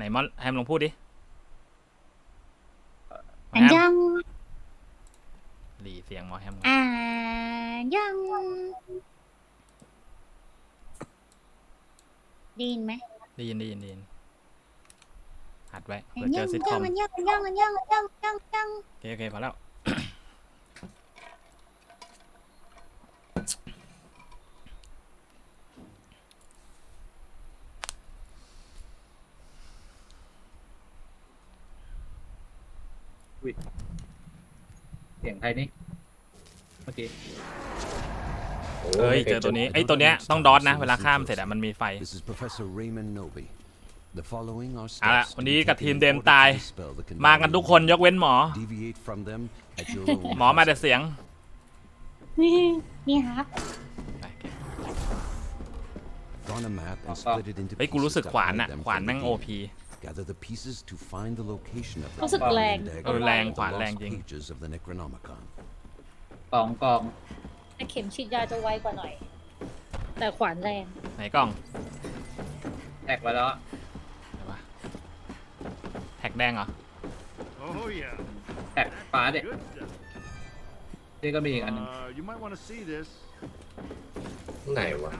ไหนมอนแฮมลองพูดดิอันแฮมยังหลีเสียงหมอแฮมอ่ายังได้ยินไหมได้ยินได้ยินได้ยินหัดไว้อัเผื่อเจยัอซิทคยัอมมันยังมันยังมันยังมันยังยังยัง โอเคโอเคพอแล้ว ใครนี่เมื่อกี้เอ้ยเจอตัวนี้ไอ้ยตัวเนี้ยต้องดอทนะ เวลาข้ามเสร็จอะมันมีไฟ This is Professor Raymond Noby. The following are เอาละ steps วัน to นี้ be กับ taken ทีม in เดม order ตาย to dispel the มากันทุกคนยกเว้นหมอ Deviate from them at your own หมอมาแต่ risk. เสียงนี่นี่ครับไปโอเค Draw on a map and split it into เฮ้ยกูรู้ pieces สึก to ขวาน hide อะ them ขวาน from แม่ง the โอ game. พี Gather the pieces to find the location of the รู้สึก Hidden แรง Dagger เออแรง and ขวาน the แรง lost จริง pages of the Necronomicon. กองกองแต่เข็มฉีดยาจะไวกว่าหน่อย แต่ขวานแรง ไหนกล้องแท็กไว้แล้วอะไหนวะแท็กแดงเหรอ Oh yeah. แท็กฟ้าเด็ก Good stuff. นี่ก็มีอีกอันหนึง Uh, you might want to see this ไหนวะ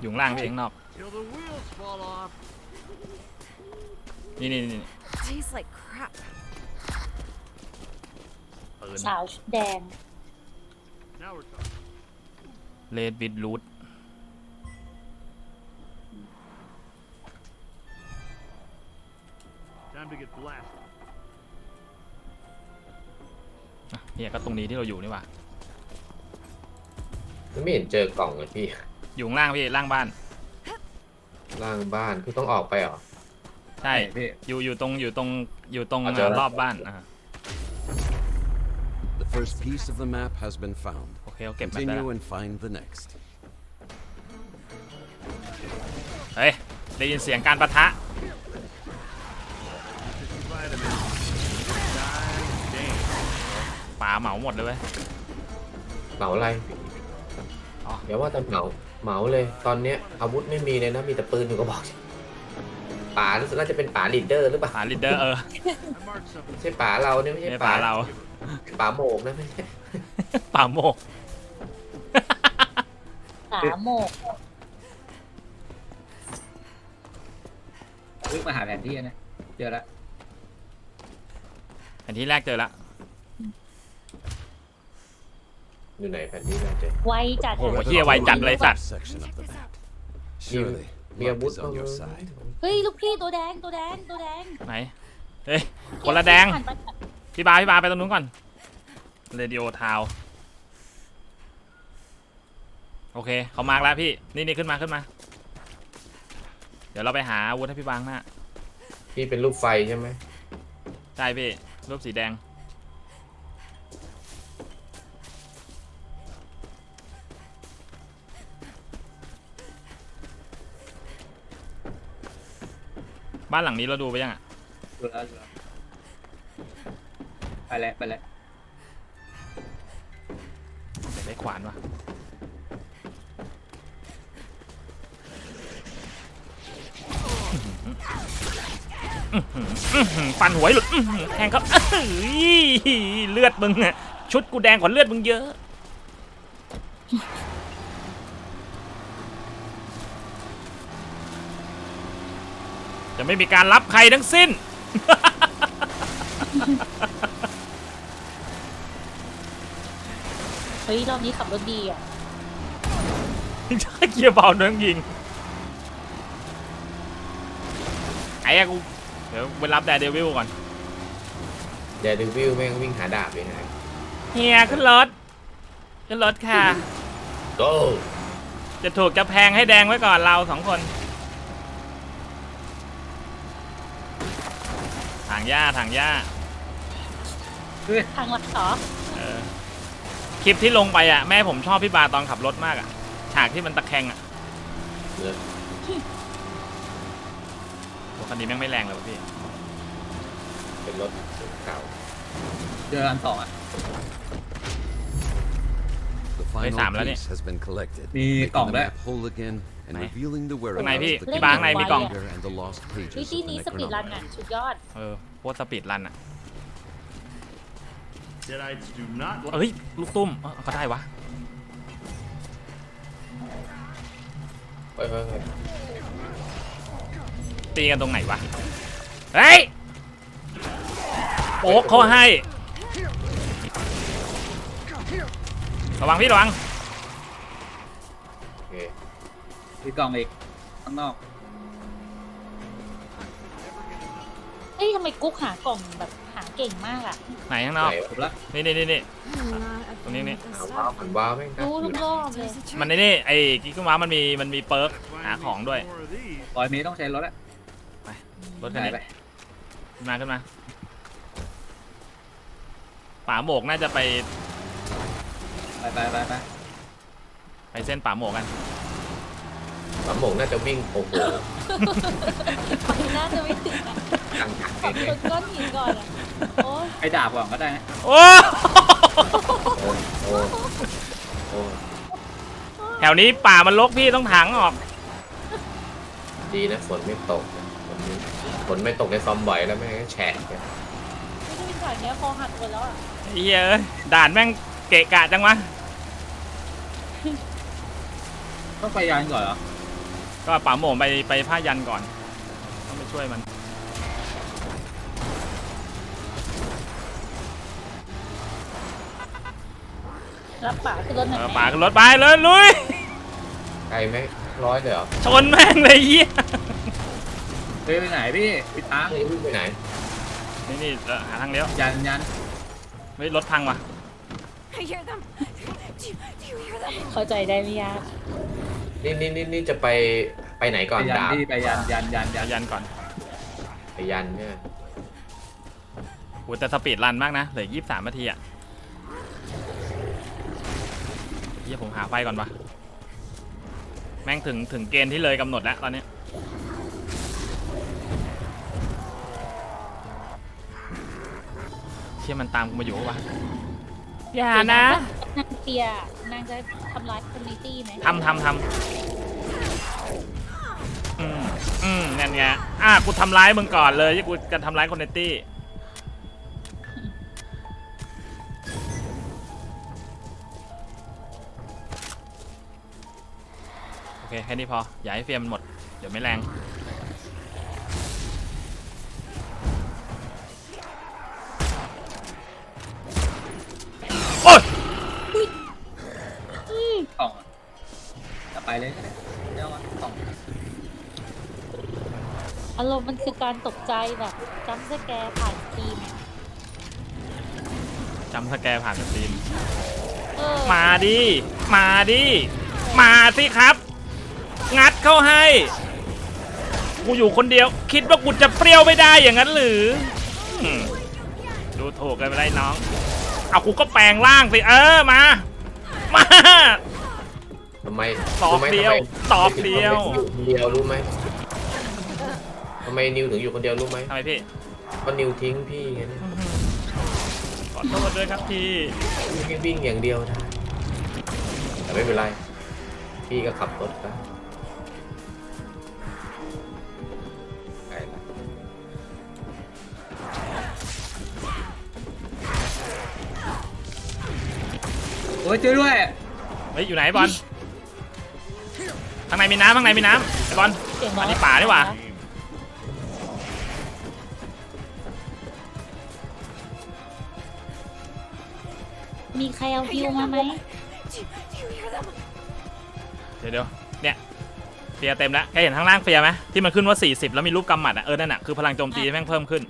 อยู่ข้างล่างพี่เองนอก till the wheels fall off. นี่นี่นี่ Tastes like crap. ปืนสาวชุดแดง Now we're talking. เลดบิดรูท Time to get blasted. เนี่ยก็ตรงนี้ที่เราอยู่นี่หว่าไม่เห็นเจอกล่องเลยพี่ อยู่ข้างล่างพี่ล่างบ้าน ล่างบ้านคือต้องออกไปเหรอ ใช่พี่ อยู่อยู่ตรงอยู่ตรงอยู่ตรงอะเจอแล้ว รอบบ้านอ่า The first piece of the map has been found. โอเคเอาเก็บมาได้ละ Continue and find the next. เฮ้ย ได้ยินเสียงการประทะ Vitamin. Nice dance. ป่าเหมาหมดเลยเว้ย เหมาอะไรอ๋อ เดี๋ยวว่าแต่เหมาเหมาเลย ตอนเนี้ยอาวุธไม่มีเลยนะมีแต่ปืนอยู่ก็บอก ป๋ารู้สึกน่าจะเป็นป๋าลีดเดอร์หรือเปล่าป่าลีดเดอร์เออ I marked something. ไม่ใช่ป๋าเราเนี่ยไม่ใช่ไม่ป๋าป่าเราป๋าโหมกนะไม่ใช่ป่าโมกขาโมกวิ่งมาหาแผนที่นะ เจอแล้วแผนที่แรกเจอละอยู่ไหนแผ่นที่เราเจอไวจัดโอ้โหเฮียไวจัดเลยสัตว์ Section of the map. มี Surely, มีอา luck วุธ is บ้าง on ไหม your side. เฮ้ยลูกพี่ตัวแดงตัวแดงตัวแดงไหน เฮ้ย คนละแดง ผ่านไปพี่บาพี่บาไปตรงนู้นก่อน เรดิโอทาว โอเค เขามาร์กแล้วพี่ นี่นี่ขึ้นมาขึ้นมา เดี๋ยวเราไปหาอาวุธให้พี่บางหน้าพี่เป็นรูปไฟใช่ไหมใช่พี่ รูปสีแดง บ้านหลังนี้เราดูไปยังอะดูแล้วดูแล้วไปแล้วไปแล้วเดี๋ยวได้ขวานว่ะอื้อหือฟันหัวให้หลุดอื้อหือแทงเขาอื้อหือเลือดมึงอะชุดกูแดงกว่าเลือดมึงเยอะ ไม่มีการรับใครทั้งสิ้น เฮ้ยรอบนี้ขับรถดีอะเกียร์เบาเนื้อยิงไอ้อะกูเดี๋ยวไปรับแดร์เดวิลก่อนเดดวิลแม่งวิ่งหาดาบเลยนะ เฮียขึ้นรถขึ้นรถค่ะ go จะถูกจะแพงให้แดงไว้ก่อนเราสองคนางหญ้าถางหญ้าทางลัดเหรอเออคลิปที่ลงไปอะแม่ผมชอบพี่บาตอนขับรถมากอะ ฉากที่มันตะแคงอะเลิศรถคันนี้แม่งไม่แรงเลยวะพี่ เป็นรถเก่าเจออันสองอะ The Ê, final xàm lên đi. piece has been collected, Đi making cổng the đấy. map whole again and Này. revealing the Cái này whereabouts พี่ of the ที่บางในมีกล่อง Kingdom and the lost วิ pages ธี of the นี้สปีดรัน Necronomicon. อะสุดยอด เออโคตรสปีดรันอะ Deadites do not like เอ้ย ลูกตุ้มเอ้าก็ได้วะ เฮ้ยเฮ้ยเฮ้ยตีกันตรงไหนวะ เฮ้ยโอ๊กเขาให้ ระวังพี่ระวัง มีกล่องอีกข้างนอก เอ้ยทำไมกุ๊กหากล่องแบบหาเก่งมากอะไหนข้างนอก ไหนวะจบละนี่นี่นี่นี่ ตรงนี้นี่ หาว้าวหันว้าวแม่งนะรู้ทุกรอบเลยมันในนี่ไอ้กิ๊กม้ามันมีมันมีเปิร์ก find หาของด้วย more of these. ร้อยเมตรต้องใช้รถแล้วรถคันไหนนี้ไปขึ้นมาขึ้นมาป่าโหมกน่าจะไปไปไปไปไปไปเส้นป่าโหมกกัน หมาหมงน่าจะวิ่งโอ้โหไปน่าจะไม่ถึงอะกังหักขับเองชนก้อนหินก่อนอะโอ้ยไปดาบก่อนก็ได้นะโอ้โอ้โอ้โอ้แถวนี้ป่ามันรกพี่ต้องถังออก ดีนะฝนไม่ตกนะฝนไม่ฝนไม่ตกในซอมบ่อยแล้วแม่งแฉะเนี่ยไม่ได้เป็นสายเนี้ยคอหักหมดแล้วอะเฮียเอ้ยด่านแม่งเกะกะจังวะต้องไปยานก่อนเหรอ ก็ป่าโหมกไปไปผ้ายันก่อน ต้องไปช่วยมันรับป่าขึ้นรถหน่อยเออไหมป่าขึ้นรถไปเลยลุย ไกลไหมร้อยเลยเหรอชนแม่งเลยเฮียเฮ้ยไปไหนพี่ไปทางเฮ้ยวิ่งไปไหนนี่นี่เออหาทางเลี้ยวยันยันเฮ้ยรถพังว่ะ I hear them. Do you, do you hear them? เข้าใจได้ไม่ยาก นี่นี่นี่นี่จะไปไปไหนก่อนไปยันดาบพี่ไปยันยันยันยัผ้านยันก่อนไปยันเนี่ยโหแต่สปีดรันมากนะ เหลือยี่สิบสามนาทีอะเฮียผมหาไฟก่อนปะแม่งถึงถึงเกณฑ์ที่เลยกำหนดแล้วตอนนี้เชี่ยมันตามกูมาอยู่ปะวะอย่านะ นางเปียนางจะทำร้ายคอมมูนิตี้ไหมทำทำทำอืมอืมนั่นไงอะกูทำร้ายมึงก่อนเลยที่กูจะทำร้ายคนในตี้โอเคแค่นี้พออย่าให้เฟียมมันหมด เดี๋ยวไม่แรง อารมณ์มันคือการตกใจแบบจำสแกร์ผ่านทีมจำสแกร์ผ่านสตรีมเออมาดิ มาดิ มาสิครับ งัดเข้าให้ กูอยู่คนเดียว คิดว่ากูจะเปรี้ยวไม่ได้อย่างนั้นหรืออืมดูถูกกันไปได้น้อง เอากูก็แปลงร่างสิ เออ มา มา ทำไมตอบรู้ไหมเดียวทำไมตอบเดียวทำไมถึงอยู่คนเดียวรู้ไหม ทำไมนิวถึงอยู่คนเดียวรู้ไหมทำไมพี่เพราะนิวทิ้งพี่ไงเนี่ยขอโทษด้วยครับพี่พี่วิ่งอย่างเดียวได้แต่ไม่เป็นไร พี่ก็ขับรถไปไปละโอ้ยช่วยด้วยเฮ้ยอยู่ไหนบอลข้างในมีน้ำข้างในมีน้ำไอ้บอลเสียงน้อัอนยนี้ป่าดีกว่า มีใครเอาฮิวมาไหม Do you, do you hear them? เดี๋ยวเดี๋ยวเนี่ยเฟียร์เต็มแล้วแกเห็นข้างล่างเฟียร์ไหมที่มันขึ้นว่า 40 แล้วมีรูปกำหมัดอะเออนั่นอะคือพลังโจมตีแม่งเพิ่มขึ้น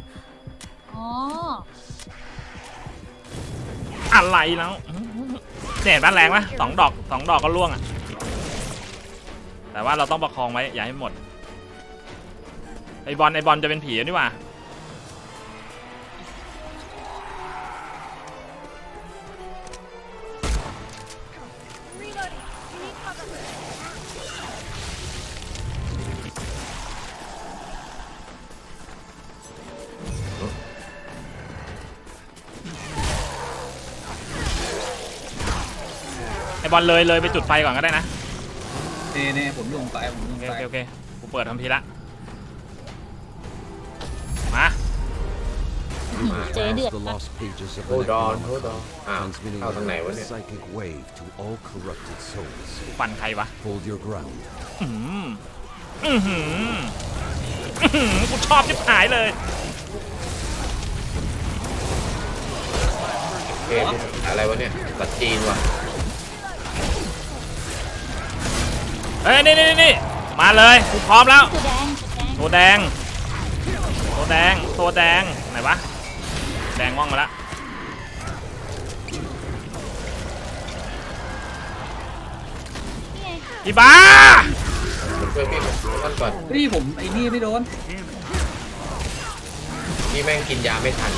อ๋ออะไรแล้วเนี่ยเห็นบ้านแรงไหมสองดอกสองดอกก็ล่วงอะแต่ว่าเราต้องประคองไว้อย่าให้หมดไอบอลไอบอลจะเป็นผีนี่หว่า บอลเลยเลยไปจุดไฟก่อนก็ได้นะเน่เน่ผมลงไปผมลโองเคไปโอเคโอเคกูเปิดทันทีละมาเจ๊เดือด The มาก lost pages of โฮดอน the โฮดอนอ้าว transmitting เข้าทางไหนวะ a เนี่ย psychic wave to all corrupted souls. ฟันใครวะ Hold your ground. อืมอือหืออื้อหือกูชอบจิบหายเลย เกมอะไรวะเนี่ยตัดจีนว่ะ ฮ้ยนี่นี่นี่มาเลยกูพร้อมแล้ว ตัวแดง ตัวแดง ตัวแดงตัวแดงไหนวะ แดงว่องมาแล้วนี่ไงพี่บ้ามันช่วยพี่ท่านก่อนเฮ้ยผมไอ้นี่ไม่โดนพี่แม่งกินยาไม่ทัน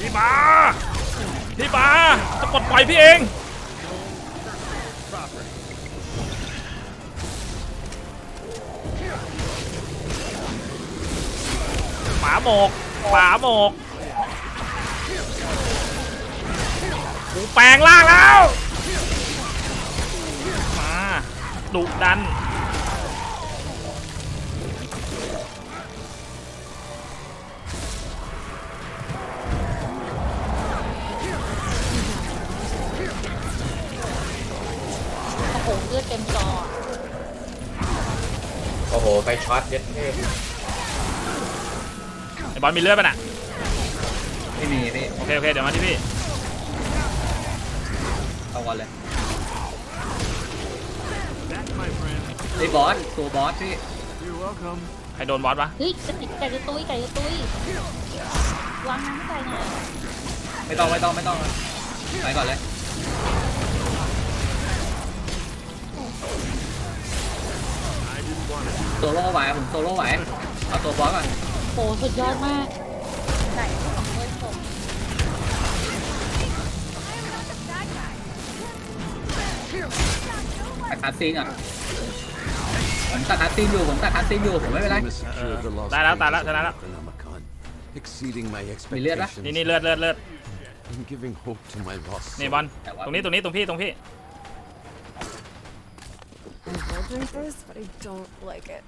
พี่บ้าพี่บ้าจะปลดปล่อยพี่เองาโหมกหมาโหมกกูแปลงร่างแล้ว มาดุดัน โอ้โหเลือดเต็มจอ โอ้โห ไปช็อตเย็ดเท่ไอ้ บอลมีเลือดป่ะน่ะไม่มีพี่โอเคโอเคเดี๋ยวมาที่พี่เอาก่อนเลย That, my friend. ไอ้บอสตัวบอสพี่ You're welcome. ใครโดนบอสวะเฮ้ยจะติดไก่จะตุ้ยไก่จะตุ้ยวางน้ำให้ไก่หน่อยไม่ต้องไม่ต้องไม่ต้องไปก่อนเลย I didn't want to. โซโล่ไหวผมโซโล่ไหวเอาตัวบอสก่อน โอ้สุดยอดมากไก่ของเว้ยผม ตัดคาซีนอะผมตัดคาซีนอยู่ผมตัดคาซีนอยู่ผมไม่เป็นไร You must secure the lost ได้แล้วตายแล้ว pages ชนะแล้ว of Necronomicon, exceeding my มีเลือดปะ expectations นี่นี่เลือดเลือดเลือด and giving hope to my lost นี่ soul. บอลตรงนี้ตรงนี้ตรงพี่ตรงพี่ I will drink this, but I don't like it.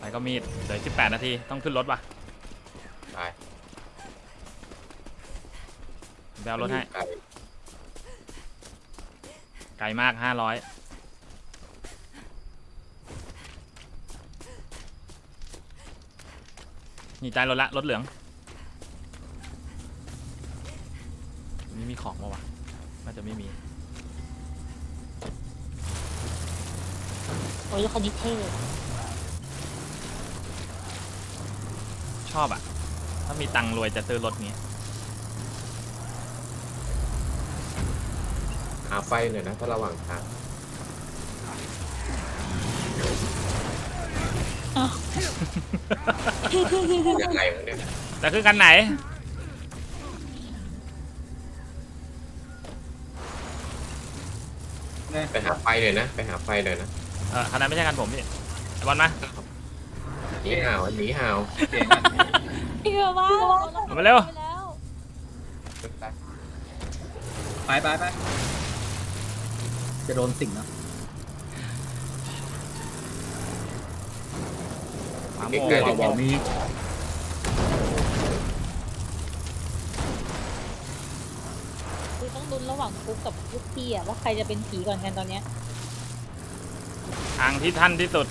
ไปก็มีดเหลือ18 นาที ต้องขึ้นรถว่ะไปไปเอารถให้ ไก่ไกลมาก 500 นี่ใจรถละ รถเหลือง นี่มีของมาวะน่าจะไม่มี โอ้ยแล้วคันนี้เท่ ชอบอะถ้ามีตังค์รวยจะซื้อรถนี้หาไฟหน่อยนะ ถ้าระหว่างทางอ้าวยังไงวะเนี่ยแต่คือกันไหน ไปหาไฟหน่อยนะ ไปหาไฟหน่อยนะ เออคันนั้นไม่ใช่กันผมพี่ไอ้บอลมา หนีห่าวหนีห่าวเปลี่ยนกันเชื่อว่ามาเร็วไปแล้วไปไปไปจะโดนสิ่งเนาะหมาโมใกล้หๆมาจะโมบอกมีคือต้องลุ้นระหว่างคุกกับลูกพี่อะว่าใครจะเป็นผีก่อนกันตอนเนี้ย ทางที่ท่านที่สุด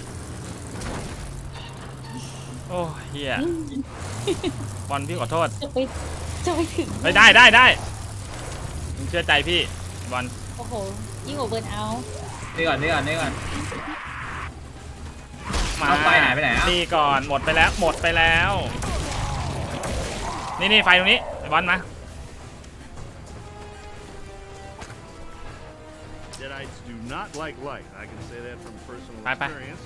โอ้เฮียบอลพี่ขอโทษ จะไปจะไปถึงไม่ได้ได้ได้มึงเชื่อใจพี่บอลโอ้โหยิ่งกว่าเบิร์นเอาท์นี่ก่อนนี่ก่อนนี่ก่อน มาเอาไฟหายไปไหนอะ นี่ก่อนหมดไปแล้วหมดไปแล้ว นี่นี่ไฟตรงนี้ไอ้บอลมา Deadites do not like light. I can say that from personal Bye, bye. experience.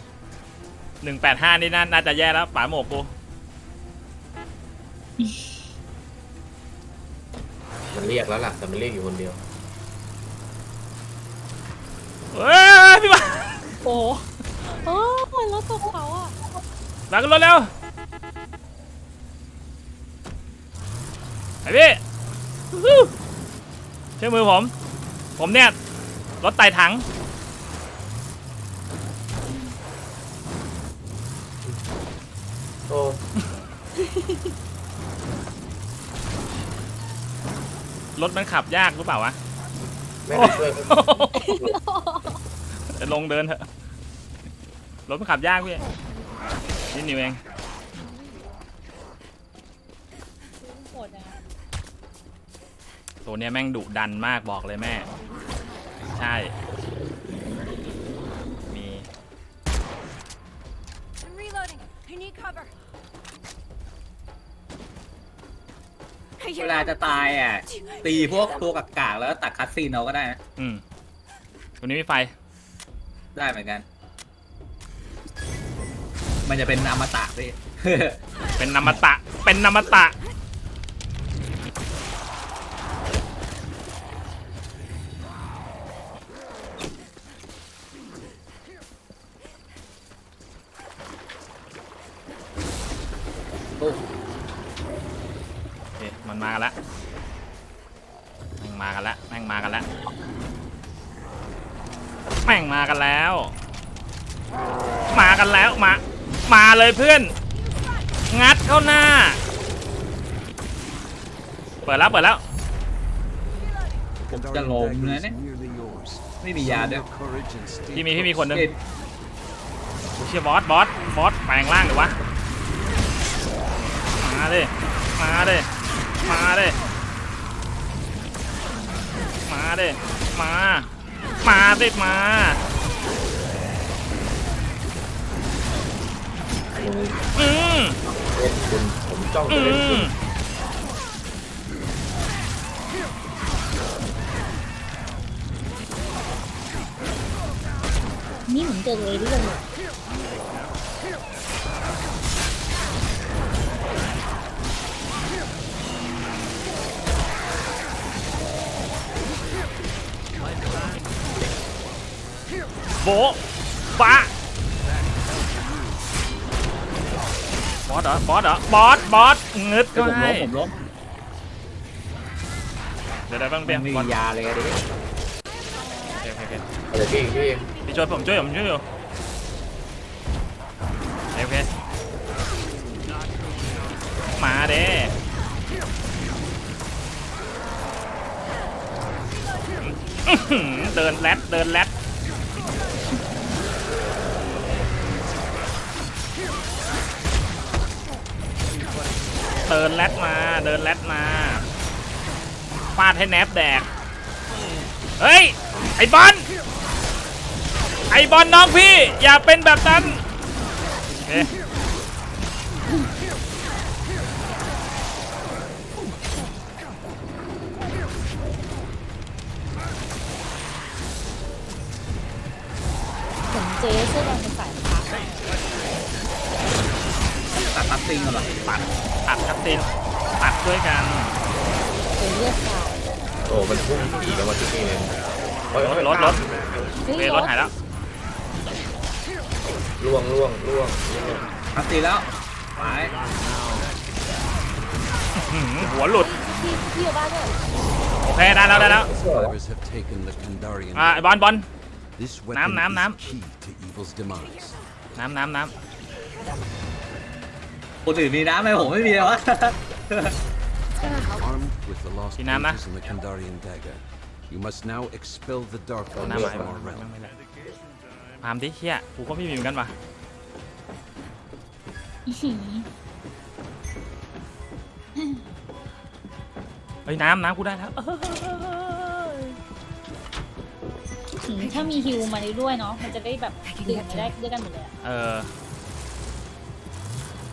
หนึ่งแปดห้านี่น่าน่าจะแย่แล้วป๋าโหมกกูมันเรียกแล้วล่ะ แต่มันเรียกอยู่คนเดียว เฮ้ยพี่บอลโอ้โหเออเหมือนรถตกเขาอะมาขึ้นรถเร็วไอพี่ฮู้เชื่อมือผม ผมเนี่ยรถไต่ถัง อ้รถมันขับยากหรือเปล่าวะแม่ไปช่วยเขาจะลงเดินเถอะ รถมันขับยากพี่นี่นิวเอง โหดนะตัวเนี้ยแม่งดุดันมากบอกเลยแม่ ใช่ มี I'm reloading. I need cover. I เว hear ลา them. จะตายอะ ตีพวกตัวกากๆแล้วตัดคัดซีนเอาก็ได้นะอืมตัวนี้มีไฟ ได้เหมือนกัน มันจะเป็นอมตะพี่ เป็นนามตะ เป็นนามตะ โอ้ โอเค มันมากันแล้วแม่งมากันแล้วแม่งมากันแล้วแม่งมากันแล้ว มากันแล้ว มา มา เลยเพื่อน งัดเข้าหน้า เปิดแล้วเปิดแล้ว ผม Kandarian จะลง dagger นะ is เนี่ย nearly yours. ไม่มียา Show ด้วย your courage and stay พี่มีพี่มีคนหนึงเอ็นเชียบอสบอสบอสแปลงร่างหรือวะ มาดิมาดิมาดิมาดิมา มาดิมา อืมเล่นคุณผมจ้องอืจะเล่นคุมณนี่เหมือนเจอเลยเรื่องเลยโบะบะ อสเหรอบอสเหรอบอสบอสงึดเดี๋ก็ยวผมให้ล้มผมล้มเดี๋ยวเดี๋ยวบ้างเบียไม่ร์บอมีสยาเลยอะดิโอเคโอเคโอเคเดี๋ยวพี่พี่พี่ช่วยผมช่วยผมช่วยอยู่โอเคมาเด้อื้อหือเดินแรดเดินแรด เดินแรดมา เดินแรดมาฟาดให้แนบแดก เฮ้ย ไอบอล ไอบอลน้องพี่ อย่าเป็นแบบนั้นโอเค ล่วงล่วงล่วงล่วงคัดซีนแล้วไปอื้อหือหัวหลุดพี่พี่อยู่บ้านด้วยโอเคได้แล้วได้แล้ว Survivors have taken the Kandarian อ่าไอ้ dagger. บอลบอล This Nám, weapon nám, is nám. key to evil's demise. น้ำน้ำน้คนอื่นมีน้ำไหมผมไม่มีเลยวะ Armed with the lost Xin Nam á. pages and the Kandarian dagger, you must now expel the dark ำ ones น้ำหาย from our realm. พามดิเฮียกูก็ไม่มีเหมือนกันว่ะอื้อหือเฮ้ยน้ำน้ำกูได้แล้วเอ้ยหือถ้ามีฮิวมาด้วยเนาะมันจะได้แบบดื่มมาได้ด้วยกันหมดเลยอะเออ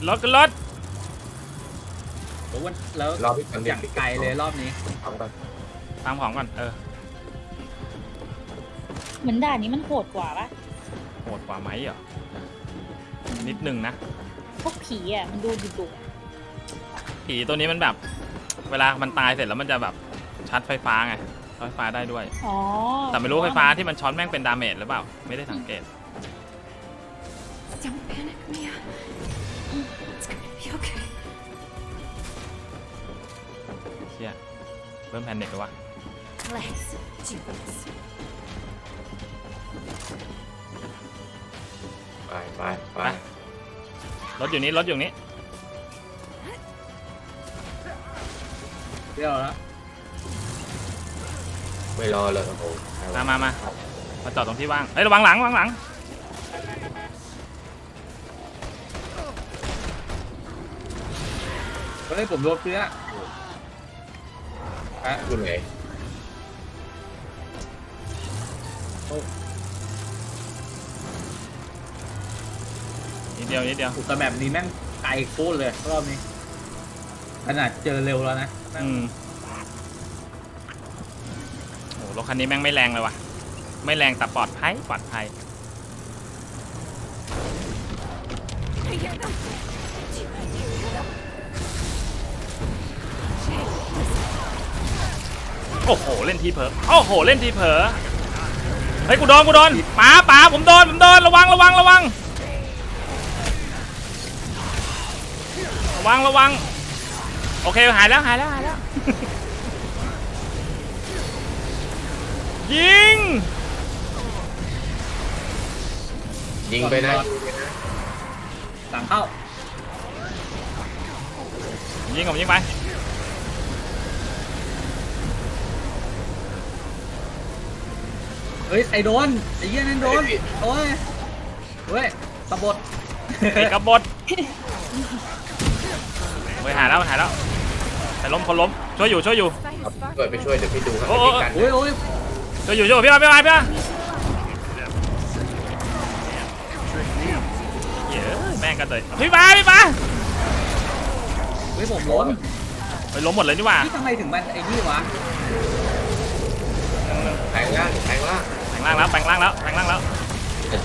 รถกันรถโอ้วันแล้วรอพี่กันอย่างไกลเลยรอบนี้ ทำกันตามของก่อนเออเหมือนด่านนี้มันโหดกว่าปะโห ดกว่าไหมเหรอ นิดหนึ่งนะ พวกผีอะมันดูดุดุอะผีตัวนี้มันแบบ เวลามันตายเสร็จแล้วมันจะแบบชาร์จไฟฟ้าไงชาร์จไฟฟ้าได้ด้วย อ๋อแต่ไม่รู้ไฟฟ้าที่มันช็อตแม่งเป็นดาเมจหรือเปล่า ไม่ได้สังเกต Don't panic, Mia. It's gonna be okay. เชี่ยเริ่มแพนิคแล้ววะ Let's do this. ไปไปไปไป รถอยู่นี้รถอยู่นี้เดี๋ยวแล้วไม่รอเลยโอ้โหมามามา มาจอดตรงที่ว่าง เฮ้ยระวังหลังระวังหลัง เฮ้ยผมโดนเพื่อแปะอยู่ไหน เดียวนิดเดียวถูกแต่แบบนี้แม่งไกลโคตรเลยรอบนี้ ขนาดเจอเร็วแล้วนะแม่งอืมโอ้รถคันนี้แม่งไม่แรงเลยว่ะ ไม่แรงแต่ปลอดภัยปลอดภัย Do you hear them? Do you, do you hear them? โอ้โหเล่นทีเผลอโอ้โหเล่นทีเผลอเฮ้ยกูโดนกูโดนป๋าป๋าผมโดนผมโดนระวังระวังระวัง ระวังระวัง โอเคหายแล้วหายแล้วหายแล้ว ยิง ยิงไปนะหลังเข้ายิงผมยิงไป เฮ้ยใครโดนไอ้เหี้ยนั่นโดนไอ้พี่โอ้ยเฮ้ยสะบดไอ้กบฏ เฮ้ยหายแล้วหายแล้วแต่ล้มคนล้มช่วยอยู่ช่วยอยู่ Fight is ครับ far เกิดไปช่วยเดี๋ยวพี่ดูครับโอ้พี่โอ้กันโอ้ยโอ้ยช่วยอยู่ช่วยอยู่พี่มาพี่มาพี่มาเหี้ยแม่งกันเลยพี่มาพี่มาเฮ้ยผมล้มไปล้มหมดเลยนี่หว่านี่ทำไมถึงมันไอ้นี่วะแปลงร่างแปลงร่างแปลงร่างแล้วแปลงร่างแล้วแปลงร่างแล้วเจ๊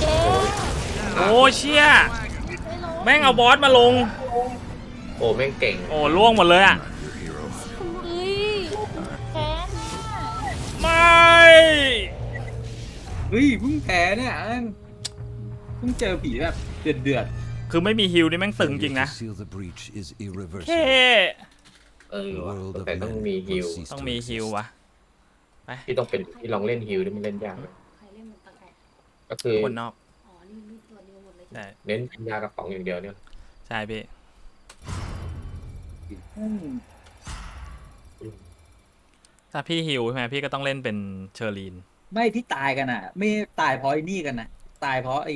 โอ้เชี่ยไม่รู้แม่งเอาบอสมาลง โอ้แม่งเก่งโอ้ล่วงหมดเลยอะ เฮ้ยแค้นอะไม่ เฮ้ยเพิ่งแพ้เนี่ยเอิ้งเพิ่งเจอผีแบบเดือดเดือดคือไม่มีฮิวนี่แม่งตึง Failure จริงนะ to seal the breach is เท่ irreversible. เออ The ว่ะ world of แต่ต้อง men มีฮิว will cease ต้อง to มีฮิว exist. วะ ที่ต้องเป็นที่ลองเล่นฮิวนี่มันเล่นยากเลยก็คือคนนอกใช่เน้นเป็นยากระป๋องอย่างเดียวเนี่ย ใช่พี่ๆอืม ถ้าพี่ฮิวใช่ไหมพี่ก็ต้องเล่นเป็นเชอร์ลีน ไม่ที่ตายกันอะ ไม่ตายเพราะไอ้นี่กันอะตายเพราะไอ้